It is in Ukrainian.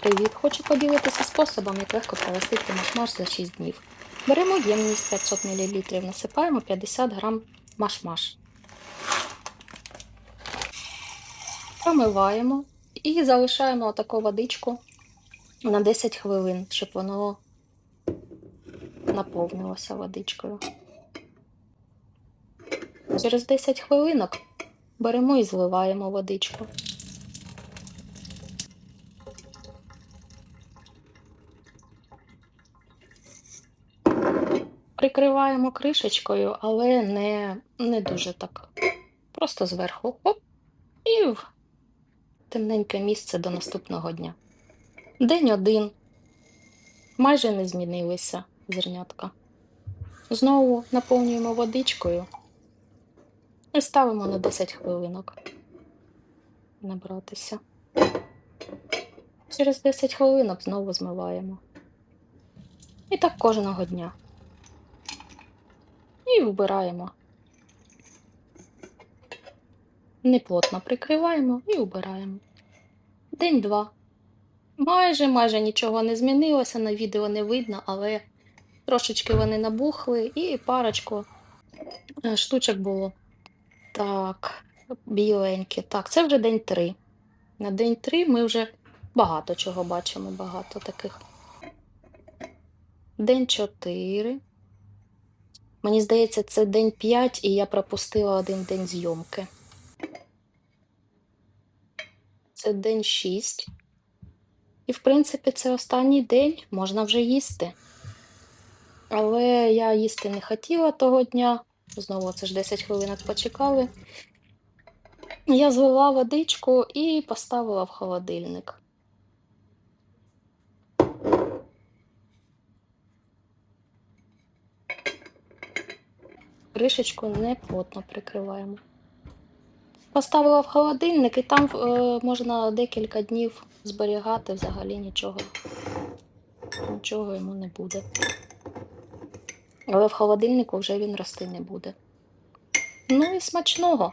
Привіт! Хочу поділитися способом, як легко провести машмаш за 6 днів. Беремо ємність 500 мл, насипаємо 50 г машмаш. Промиваємо і залишаємо отаку водичку на 10 хвилин, щоб воно наповнилося водичкою. Через 10 хвилинок беремо і зливаємо водичку. Прикриваємо кришечкою, але не, не дуже так. Просто зверху оп, і в темненьке місце до наступного дня. День один. Майже не змінилися зернятка. Знову наповнюємо водичкою і ставимо на 10 хвилинок. Набратися. Через 10 хвилинок знову змиваємо. І так кожного дня. І вбираємо. Неплотно прикриваємо і вбираємо. День два. Майже майже нічого не змінилося, на відео не видно, але трошечки вони набухли і парочку е, штучок було. Так, біленькі. Так, це вже день три. На день три ми вже багато чого бачимо, багато таких. День чотири. Мені здається, це день 5, і я пропустила один день зйомки. Це день 6. І, в принципі, це останній день, можна вже їсти. Але я їсти не хотіла того дня. Знову це ж 10 хвилинок почекали. Я злила водичку і поставила в холодильник. Кришечку не плотно прикриваємо. Поставила в холодильник, і там е, можна декілька днів зберігати, взагалі нічого. Нічого йому не буде. Але в холодильнику вже він рости не буде. Ну і смачного!